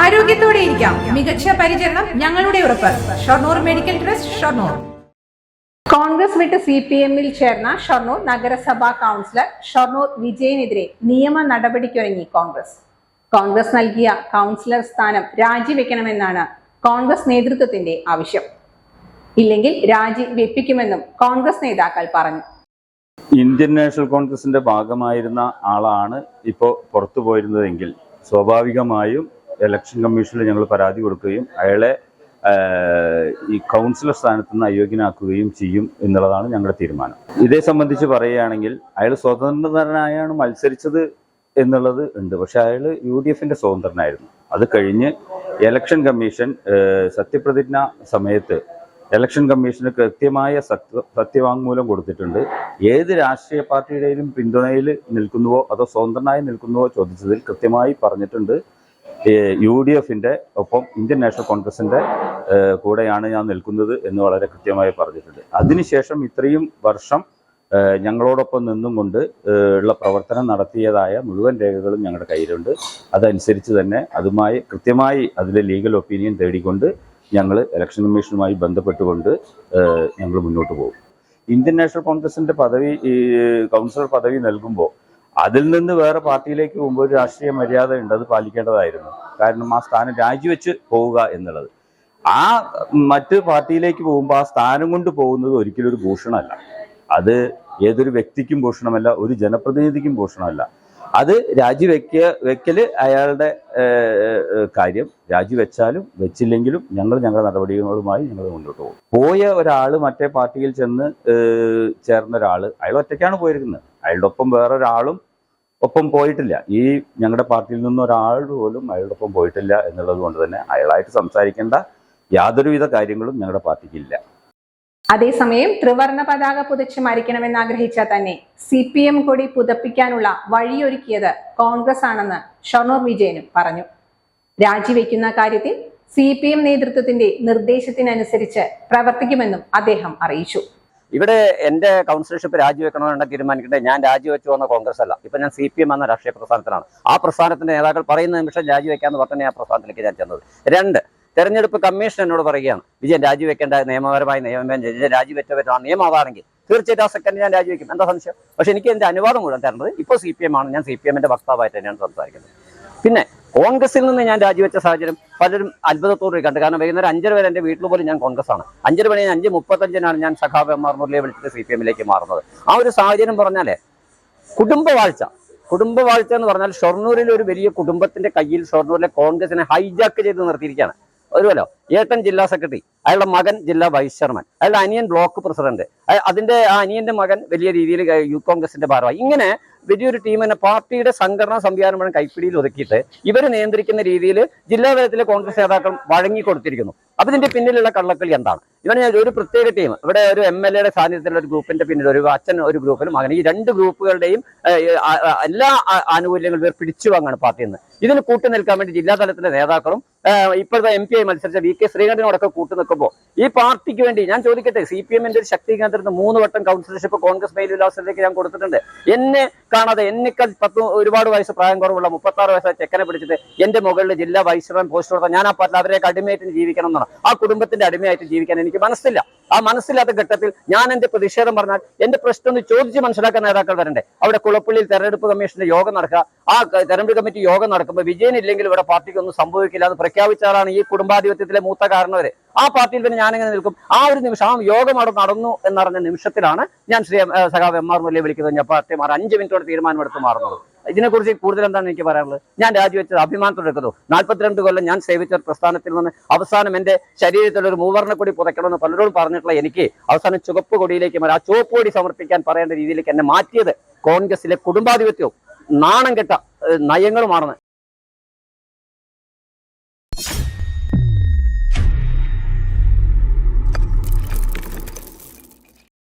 ആരോഗ്യത്തോടെ ഇരിക്കാം. മികച്ച പരിചരണം ഞങ്ങളുടെ ഉറപ്പ്. Shoranur medical trust Shoranur. Congress വിട്ട് സി പി എമ്മിൽ ചേർന്ന ഷൊർണൂർ നഗരസഭാ കൗൺസിലർ ഷൊർണൂർ വിജയനെതിരെ നിയമ നടപടിക്കൊരുങ്ങി കോൺഗ്രസ്. കോൺഗ്രസ് നൽകിയ കൗൺസിലർ സ്ഥാനം രാജിവെക്കണമെന്നാണ് കോൺഗ്രസ് നേതൃത്വത്തിന്റെ ആവശ്യം. ഇല്ലെങ്കിൽ രാജി വെപ്പിക്കുമെന്നും കോൺഗ്രസ് നേതാക്കൾ പറഞ്ഞു. ഇന്ത്യൻ നാഷണൽ കോൺഗ്രസിന്റെ ഭാഗമായിരുന്ന ആളാണ് ഇപ്പോൾ പുറത്തു പോയിരുന്നതെങ്കിൽ സ്വാഭാവികമായും ഇലക്ഷൻ കമ്മീഷനിൽ ഞങ്ങൾ പരാതി കൊടുക്കുകയും അയാളെ ഈ കൗൺസിലർ സ്ഥാനത്ത് നിന്ന് അയോഗ്യനാക്കുകയും ചെയ്യും എന്നുള്ളതാണ് ഞങ്ങളുടെ തീരുമാനം. ഇതേ സംബന്ധിച്ച് പറയുകയാണെങ്കിൽ അയാൾ സ്വതന്ത്രനായാണ് മത്സരിച്ചത് എന്നുള്ളത് ഉണ്ട്. പക്ഷെ അയാൾ യു ഡി എഫിന്റെ സ്വതന്ത്രനായിരുന്നു. അത് കഴിഞ്ഞ് ഇലക്ഷൻ കമ്മീഷൻ സത്യപ്രതിജ്ഞ സമയത്ത് ഇലക്ഷൻ കമ്മീഷന് കൃത്യമായ സത്യ സത്യവാങ്മൂലം കൊടുത്തിട്ടുണ്ട്. ഏത് രാഷ്ട്രീയ പാർട്ടിയുടെയും പിന്തുണയിൽ നിൽക്കുന്നുവോ അതോ സ്വതന്ത്രനായി നിൽക്കുന്നുവോ ചോദിച്ചതിൽ കൃത്യമായി പറഞ്ഞിട്ടുണ്ട്. യു ഡി എഫിന്റെ ഒപ്പം ഇന്ത്യൻ നാഷണൽ കോൺഗ്രസിന്റെ കൂടെയാണ് ഞാൻ നിൽക്കുന്നത് എന്ന് വളരെ കൃത്യമായി പറഞ്ഞിട്ടുണ്ട്. അതിനുശേഷം ഇത്രയും വർഷം ഞങ്ങളോടൊപ്പം നിന്നും കൊണ്ട് ഉള്ള പ്രവർത്തനം നടത്തിയതായ മുഴുവൻ രേഖകളും ഞങ്ങളുടെ കയ്യിലുണ്ട്. അതനുസരിച്ച് തന്നെ അതുമായി കൃത്യമായി അതിലെ ലീഗൽ ഒപ്പീനിയൻ തേടിക്കൊണ്ട് ഞങ്ങൾ ഇലക്ഷൻ കമ്മീഷനുമായി ബന്ധപ്പെട്ടുകൊണ്ട് ഞങ്ങൾ മുന്നോട്ട് പോകും. ഇന്ത്യൻ നാഷണൽ കോൺഗ്രസിന്റെ പദവി കൗൺസിലർ പദവി നൽകുമ്പോൾ അതിൽ നിന്ന് വേറെ പാർട്ടിയിലേക്ക് പോകുമ്പോൾ ഒരു രാഷ്ട്രീയ മര്യാദ ഉണ്ട് അത് പാലിക്കേണ്ടതായിരുന്നു. കാരണം ആ സ്ഥാനം രാജിവെച്ച് പോവുക എന്നുള്ളത്. ആ മറ്റ് പാർട്ടിയിലേക്ക് പോകുമ്പോൾ ആ സ്ഥാനം കൊണ്ട് പോകുന്നത് ഒരിക്കലും ഒരു ഭൂഷണമല്ല. അത് ഏതൊരു വ്യക്തിക്കും ഭൂഷണമല്ല ഒരു ജനപ്രതിനിധിക്കും ഭൂഷണമല്ല. അത് രാജിവെക്ക വെക്കൽ അയാളുടെ കാര്യം. രാജിവെച്ചാലും വെച്ചില്ലെങ്കിലും ഞങ്ങൾ ഞങ്ങളുടെ നടപടികളുമായി ഞങ്ങൾ മുന്നോട്ട് പോകും. പോയ ഒരാൾ മറ്റേ പാർട്ടിയിൽ ചെന്ന് ചേർന്ന ഒരാൾ അയാൾ ഒറ്റയ്ക്കാണ് പോയിരിക്കുന്നത് അയാളുടെ ഒപ്പം വേറൊരാളും ഒപ്പം പോയിട്ടില്ല. ഈ ഞങ്ങളുടെ പാർട്ടിയിൽ നിന്ന് ഒരാൾ പോലും അയാളുടെ ഒപ്പം പോയിട്ടില്ല എന്നുള്ളത് കൊണ്ട് തന്നെ അയാളായിട്ട് സംസാരിക്കേണ്ട യാതൊരുവിധ കാര്യങ്ങളും ഞങ്ങളുടെ പാർട്ടിക്കില്ല. അതേസമയം ത്രിവർണ പതാക പുതച്ച് മരിക്കണമെന്ന് ആഗ്രഹിച്ച തന്നെ സി പി എം കൊടി പുതപ്പിക്കാനുള്ള വഴിയൊരുക്കിയത് കോൺഗ്രസ് ആണെന്ന് ഷൊർണൂർ വിജയനും പറഞ്ഞു. രാജിവെക്കുന്ന കാര്യത്തിൽ സി പി എം നേതൃത്വത്തിന്റെ നിർദ്ദേശത്തിനനുസരിച്ച് പ്രവർത്തിക്കുമെന്നും അദ്ദേഹം അറിയിച്ചു. ഇവിടെ എന്റെ കൗൺസിലർഷിപ്പ് രാജിവെക്കണമെന്ന് തീരുമാനിക്കേണ്ടത് ഞാൻ രാജിവെച്ചു വന്ന കോൺഗ്രസ് അല്ല ഇപ്പൊ ഞാൻ സി പി എം എന്ന രാഷ്ട്രീയ പ്രസ്ഥാനത്തിലാണ്. ആ പ്രസ്ഥാനത്തിന്റെ നേതാക്കൾ പറയുന്ന നിമിഷം രാജിവെക്കാന്ന് പറഞ്ഞാൽ ആ പ്രസ്ഥാനത്തിലേക്ക് ഞാൻ ചെന്നത്. രണ്ട് തെരഞ്ഞെടുപ്പ് കമ്മീഷൻ എന്നോട് പറയുകയാണ് വിജയൻ രാജിവെക്കേണ്ട നിയമപരമായി നിയമം രാജിവെച്ചവരാണ് നിയമമാണെങ്കിൽ തീർച്ചയായിട്ടും ആ സെക്കൻഡ് ഞാൻ രാജിവെക്കും. എന്താ സംശയം? പക്ഷെ എനിക്ക് എന്റെ അനുവാദം മുഴുവൻ തരേണ്ടത് ഇപ്പോൾ സി പി എം ആണ്. ഞാൻ സി പി എമ്മിന്റെ വക്താവായിട്ട് തന്നെയാണ് സംസാരിക്കുന്നത്. പിന്നെ കോൺഗ്രസിൽ നിന്ന് ഞാൻ രാജിവെച്ച സാഹചര്യം പലരും അത്ഭുതത്തോടെ കണ്ടു. കാരണം വൈകുന്നേരം അഞ്ചര വരെ എന്റെ വീട്ടിൽ പോലും ഞാൻ കോൺഗ്രസ് ആണ് അഞ്ചര മണി അഞ്ച് മുപ്പത്തഞ്ചിനാണ് ഞാൻ സഖാബ് എം ആർ മുരളിയെ വിളിച്ചിട്ട് സി പി എമ്മിലേക്ക് മാറുന്നത്. ആ ഒരു സാഹചര്യം പറഞ്ഞാലേ കുടുംബവാഴ്ച കുടുംബവാഴ്ച എന്ന് പറഞ്ഞാൽ ഷൊർണൂരിലെ ഒരു വലിയ കുടുംബത്തിന്റെ കയ്യിൽ ഷൊർണൂരിലെ കോൺഗ്രസിനെ ഹൈജാക്ക് ചെയ്ത് നിർത്തിയിരിക്കുകയാണ്. ഒരുപോലോ ഏട്ടൻ ജില്ലാ സെക്രട്ടറി അയാളുടെ മകൻ ജില്ലാ വൈസ് ചെയർമാൻ അയാളുടെ അനിയൻ ബ്ലോക്ക് പ്രസിഡന്റ് അതിന്റെ ആ അനിയന്റെ മകൻ വലിയ രീതിയിൽ യൂത്ത് കോൺഗ്രസിന്റെ ഭാരവാഹി. ഇങ്ങനെ വലിയൊരു ടീം തന്നെ പാർട്ടിയുടെ സംഘടനാ സംവിധാനം മുഴുവൻ കൈപ്പിടിയിൽ ഒതുക്കിയിട്ട് ഇവരെ നിയന്ത്രിക്കുന്ന രീതിയിൽ ജില്ലാ തലത്തിലെ കോൺഗ്രസ് നേതാക്കൾ വഴങ്ങി കൊടുത്തിരിക്കുന്നു. അപ്പൊ ഇതിന്റെ പിന്നിലുള്ള കള്ളക്കളി എന്താണ്? ഇവന് ഒരു പ്രത്യേക ടീം ഇവിടെ ഒരു എം എൽ എയുടെ സാന്നിധ്യത്തിലുള്ള ഒരു ഗ്രൂപ്പിന്റെ പിന്നിൽ ഒരു അച്ഛൻ ഒരു ഗ്രൂപ്പിലും അങ്ങനെ ഈ രണ്ട് ഗ്രൂപ്പുകളുടെയും എല്ലാ ആനുകൂല്യങ്ങളും ഇവർ പിടിച്ചു വാങ്ങാണ് പാർട്ടിയിൽ നിന്ന്. ഇതിന് കൂട്ടുനിൽക്കാൻ വേണ്ടി ജില്ലാ തലത്തിലെ നേതാക്കളും ഇപ്പോഴത്തെ എം പി ആയി മത്സരിച്ച വി കെ ശ്രീകണ്ഠനോടൊക്കെ കൂട്ടു നിൽക്കുമ്പോൾ ഈ പാർട്ടിക്ക് വേണ്ടി ഞാൻ ചോദിക്കട്ടെ സി പി എമ്മിന്റെ ഒരു ശക്തി കേന്ദ്രത്തിൽ മൂന്ന് വട്ടം കൗൺസിലർഷിപ്പ് കോൺഗ്രസ് മേലുവിലാസത്തിലേക്ക് ഞാൻ കൊടുത്തിട്ടുണ്ട്. എന്നെ കാണാതെ എന്നെക്കാൾ പത്ത് ഒരുപാട് വയസ്സ് പ്രായം കുറവുള്ള മുപ്പത്തി ആറ് വയസ്സായ ചെക്കനെ പിടിച്ചിട്ട് എന്റെ മുകളിൽ ജില്ലാ വൈസ് ചെയർമാൻ പോസ്റ്റ് കൊടുത്താൽ ഞാൻ ആ പാർട്ടിൽ അവരെ അടിമയായിട്ട് ജീവിക്കണം എന്നാണ്. ആ കുടുംബത്തിന്റെ അടിമയായിട്ട് ജീവിക്കാൻ എനിക്ക് മനസ്സില്ല. ആ മനസ്സില്ലാത്ത ഘട്ടത്തിൽ ഞാൻ എന്റെ പ്രതിഷേധം പറഞ്ഞാൽ എന്റെ പ്രശ്നം ഒന്ന് ചോദിച്ച് മനസ്സിലാക്കാൻ നേതാക്കൾ വരണ്ടേ? അവിടെ കുളപ്പള്ളിയിൽ തെരഞ്ഞെടുപ്പ് കമ്മീഷന്റെ യോഗം നടക്കുക. ആ തെരഞ്ഞെടുപ്പ് കമ്മിറ്റി യോഗം നടക്കുമ്പോൾ വിജയൻ ഇല്ലെങ്കിൽ ഇവിടെ പാർട്ടിക്ക് ഒന്നും സംഭവിക്കില്ല എന്ന് പ്രഖ്യാപിച്ചാലാണ് ഈ കുടുംബാധിപത്യത്തിലെ മൂത്ത കാരണവര്. ആ പാർട്ടിയിൽ തന്നെ ഞാനിങ്ങനെ നിൽക്കും? ആ ഒരു നിമിഷം ആ യോഗം അവിടെ നടന്നു എന്നറിഞ്ഞ നിമിഷത്തിലാണ് ഞാൻ ശ്രീ സഖാവ് എം ആർ മുരളിയെ വിളിക്കുന്നത്. ഞാൻ പാർട്ടി മാറി അഞ്ച് മിനിറ്റോടെ തീരുമാനമെടുത്ത് മാറുന്നത്. ഇതിനെക്കുറിച്ച് കൂടുതൽ എന്താണ് എനിക്ക് പറയാനുള്ളത്? ഞാൻ രാജിവെച്ചത് അഭിമാനത്തോടെ എടുക്കുന്നു നാൽപ്പത്തിരണ്ട് കൊല്ലം ഞാൻ സേവിച്ച പ്രസ്ഥാനത്തിൽ നിന്ന് അവസാനം എന്റെ ശരീരത്തിൽ ഒരു മൂവർണ കൊടി പുതയ്ക്കണമെന്ന് പലരോടും പറഞ്ഞിട്ടുള്ള എനിക്ക് അവസാനം ചുവപ്പ് കൊടിയിലേക്ക് ആ ചുവപ്പ് കൊടി സമർപ്പിക്കാൻ പറയേണ്ട രീതിയിലേക്ക് എന്നെ മാറ്റിയത് കോൺഗ്രസിലെ കുടുംബാധിപത്യവും നാണം കെട്ട നയങ്ങളുമാണെന്ന്.